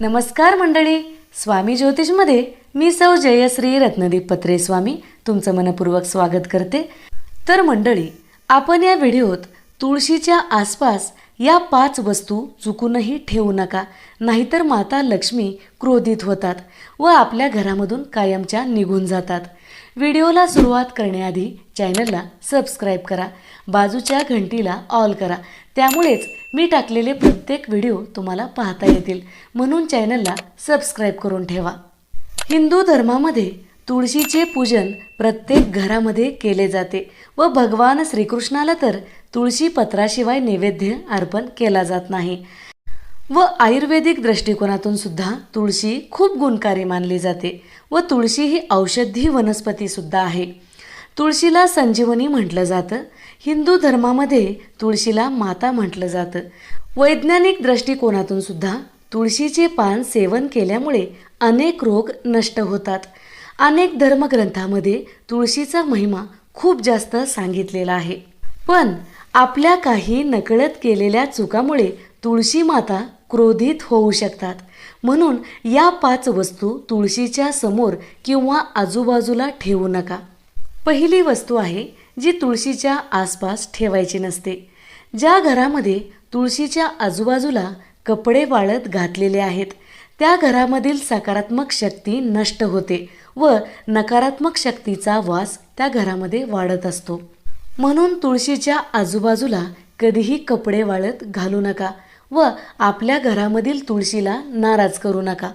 नमस्कार मंडळी स्वामी ज्योतिषमध्ये मी सौ जयश्री रत्नदीप पत्रे स्वामी तुमचं मनपूर्वक स्वागत करते. तर मंडळी आपण या व्हिडिओत तुळशीच्या आसपास या पाच वस्तू चुकूनही ठेवू नका नाहीतर माता लक्ष्मी क्रोधित होतात व आपल्या घरामधून कायमच्या निघून जातात. व्हिडिओला सुरुवात करण्याआधी चॅनलला सबस्क्राईब करा बाजूच्या घंटीला ऑल करा. त्यामुळेच मी टाकलेले प्रत्येक व्हिडिओ तुम्हाला पाहता येतील म्हणून चॅनलला सबस्क्राईब करून ठेवा. हिंदू धर्मामध्ये तुळशीचे पूजन प्रत्येक घरामध्ये केले जाते व भगवान श्रीकृष्णाला तर तुळशी पत्राशिवाय नैवेद्य अर्पण केला जात नाही. व आयुर्वेदिक दृष्टिकोनातून सुद्धा तुळशी खूप गुणकारी मानली जाते व तुळशी ही औषधी वनस्पती सुद्धा आहे. तुळशीला संजीवनी म्हटलं जातं. हिंदू धर्मामध्ये तुळशीला माता म्हटलं जातं. वैज्ञानिक दृष्टिकोनातून सुद्धा तुळशीचे पान सेवन केल्यामुळे अनेक रोग नष्ट होतात. अनेक धर्मग्रंथामध्ये तुळशीचा महिमा खूप जास्त सांगितलेला आहे. पण आपल्या काही नकळत केलेल्या चुकामुळे तुळशी माता क्रोधित होऊ शकतात. म्हणून या पाच वस्तू तुळशीच्या समोर किंवा आजूबाजूला ठेवू नका. पहिली वस्तू आहे जी तुळशीच्या आसपास ठेवायची नसते. ज्या घरामध्ये तुळशीच्या आजूबाजूला कपडे वाळत घातलेले आहेत त्या घरामधील सकारात्मक शक्ती नष्ट होते. व नकारात्मक शक्तीचा वास त्या घरामध्ये वाढत असतो. म्हणून तुळशीच्या आजूबाजूला कधीही कपडे वाळत घालू नका व आपल्या घरामधील तुळशीला नाराज करू नका.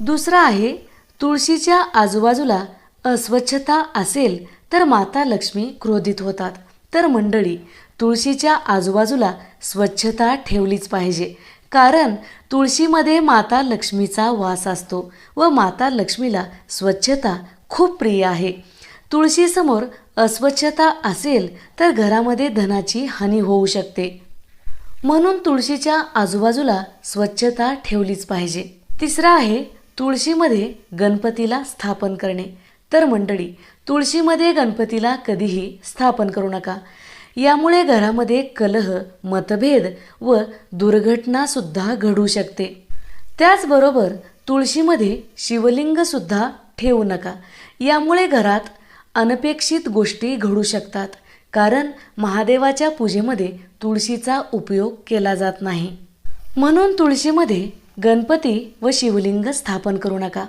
दुसरा आहे तुळशीच्या आजूबाजूला अस्वच्छता असेल तर माता लक्ष्मी क्रोधित होतात. तर मंडळी तुळशीच्या आजूबाजूला स्वच्छता ठेवलीच पाहिजे. कारण तुळशीमध्ये माता लक्ष्मीचा वास असतो व माता लक्ष्मीला स्वच्छता खूप प्रिय आहे. तुळशीसमोर अस्वच्छता असेल तर घरामध्ये धनाची हानी होऊ शकते. म्हणून तुळशीच्या आजूबाजूला स्वच्छता ठेवलीच पाहिजे. तिसरा आहे तुळशीमध्ये गणपतीला स्थापन करणे. तर मंडळी तुळशीमध्ये गणपतीला कधीही स्थापन करू नका. यामुळे घरामध्ये कलह मतभेद व दुर्घटनासुद्धा घडू शकते. त्याचबरोबर तुळशीमध्ये शिवलिंगसुद्धा ठेवू नका. यामुळे घरात अनपेक्षित गोष्टी घडू शकतात कारण महादेवाच्या पूजेमध्ये तुळशीचा उपयोग केला जात नाही. म्हणून तुळशीमध्ये गणपती व शिवलिंग स्थापन करू नका.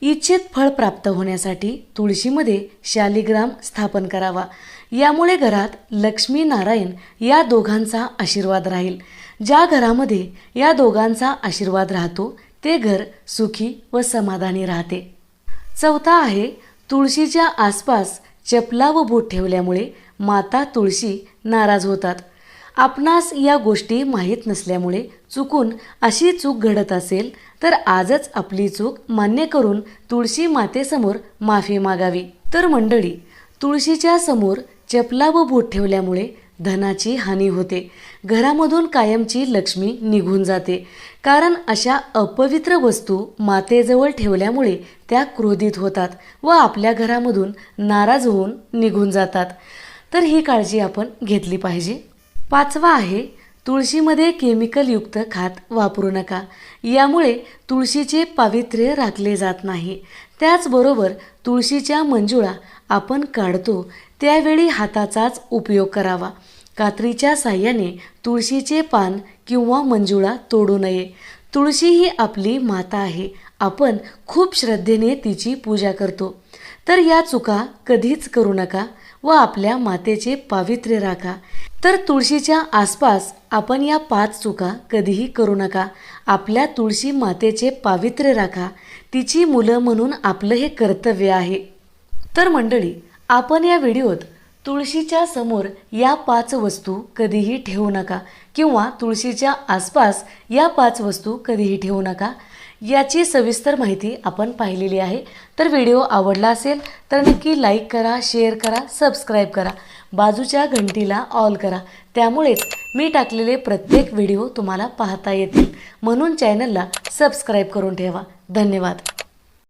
इच्छित फळ प्राप्त होण्यासाठी तुळशीमध्ये शालिग्राम स्थापन करावा. यामुळे घरात लक्ष्मी नारायण या दोघांचा आशीर्वाद राहील. ज्या घरामध्ये या दोघांचा आशीर्वाद राहतो ते घर सुखी व समाधानी राहते. चौथा आहे तुळशीच्या आसपास चपला व बोट ठेवल्यामुळे माता तुळशी नाराज होतात. आपणास या गोष्टी माहीत नसल्यामुळे चुकून अशी चूक घडत असेल तर आजच आपली चूक मान्य करून तुळशी मातेसमोर माफी मागावी. तर मंडळी तुळशीच्या समोर चपला व बोट ठेवल्यामुळे धनाची हानी होते. घरामधून कायमची लक्ष्मी निघून जाते. कारण अशा अपवित्र वस्तू मातेजवळ ठेवल्यामुळे त्या क्रोधित होतात व आपल्या घरामधून नाराज होऊन निघून जातात. तर ही काळजी आपण घेतली पाहिजे. पाचवा आहे तुळशीमध्ये केमिकलयुक्त खात वापरू नका. यामुळे तुळशीचे पावित्र्य राखले जात नाही. त्याचबरोबर तुळशीच्या मंजुळा आपण काढतो त्यावेळी हाताचाच उपयोग करावा. कात्रीच्या साह्याने तुळशीचे पान किंवा मंजुळा तोडू नये. तुळशी ही आपली माता आहे. आपण खूप श्रद्धेने तिची पूजा करतो. तर या चुका कधीच करू नका व आपल्या मातेचे पावित्र्य राखा. तर तुळशीच्या आसपास आपण या पाच चुका कधीही करू नका. आपल्या तुळशी मातेचे पावित्र्य राखा. तिची मुलं म्हणून आपलं हे कर्तव्य आहे. तर मंडळी आपण या व्हिडिओत तुळशीच्या समोर या पाच वस्तू कधीही ठेवू नका किंवा तुळशीच्या आसपास या पाच वस्तू कधीही ठेवू नका. याची सविस्तर माहिती आपण पाहिलेली आहे. तर व्हिडिओ आवडला असेल तर नक्की लाईक करा शेअर करा सबस्क्राईब करा. बाजूच्या घंटीला ऑल करा. त्यामुळेच मी टाकलेले प्रत्येक व्हिडिओ तुम्हाला पाहता येतील. म्हणून चॅनलला सबस्क्राईब करून ठेवा. धन्यवाद.